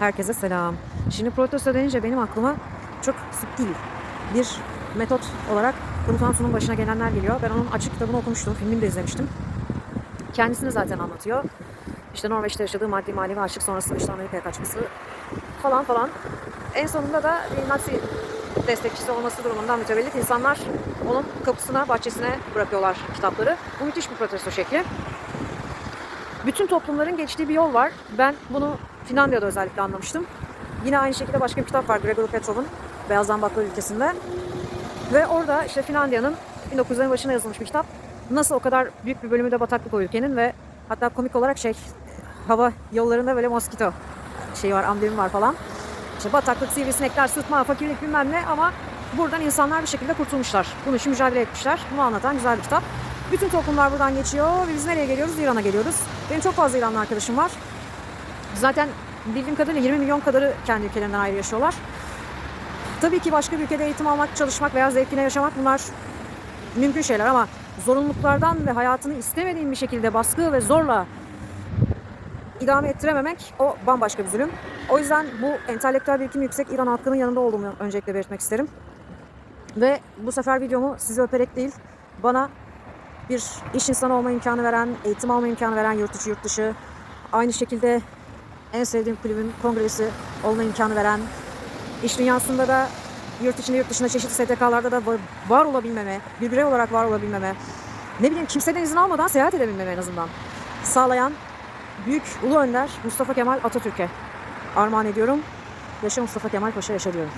Herkese selam. Şimdi protesto denince benim aklıma çok değil bir metot olarak Komutan Sun'un başına gelenler geliyor. Ben onun açık kitabını okumuştum, filmini de izlemiştim. Kendisini zaten anlatıyor. İşte Norveç'te yaşadığı maddi manevi açlık sonrasında işte Amerika'ya kaçması falan falan. En sonunda da bir Nazi destekçisi olması durumundan mütevellit insanlar onun kapısına, bahçesine bırakıyorlar kitapları. Bu müthiş bir protesto şekli. Bütün toplumların geçtiği bir yol var. Ben bunu Finlandiya'da özellikle anlamıştım. Yine aynı şekilde başka bir kitap var Gregory Petrov'un Beyaz Zambaklar ülkesinde. Ve orada işte Finlandiya'nın 1900'lerin başına yazılmış bir kitap. Nasıl o kadar büyük bir bölümü de bataklık o ülkenin ve hatta komik olarak şey hava yollarında böyle moskito şey var, amblemi var falan. İşte bataklık, sivrisinekler, sıtma, fakirlik bilmem ne ama buradan insanlar bir şekilde kurtulmuşlar. Bunun için mücadele etmişler. Bunu anlatan güzel bir kitap. Bütün toplumlar buradan geçiyor ve biz nereye geliyoruz? İran'a geliyoruz. Benim çok fazla İranlı arkadaşım var. Zaten bildiğim kadarıyla 20 milyon kadarı kendi ülkelerinden ayrı yaşıyorlar. Tabii ki başka bir ülkede eğitim almak, çalışmak veya zevkine yaşamak bunlar mümkün şeyler ama zorunluluklardan ve hayatını istemediğin bir şekilde baskı ve zorla idame ettirememek o bambaşka bir zulüm. O yüzden bu entelektüel birikimi yüksek İran halkının yanında olduğumu öncelikle belirtmek isterim. Ve bu sefer videomu sizi öperek değil, bana bir iş insanı olma imkanı veren, eğitim alma imkanı veren yurt içi yurt dışı, aynı şekilde en sevdiğim kulübün kongresi olma imkanı veren, iş dünyasında da yurt içinde yurt dışında çeşitli STK'larda da var, olabilmeme, bir birey olarak var olabilmeme, ne bileyim kimseden izin almadan seyahat edebilmeme en azından sağlayan büyük ulu önder Mustafa Kemal Atatürk'e armağan ediyorum. Yaşa Mustafa Kemal Paşa yaşa diyorum.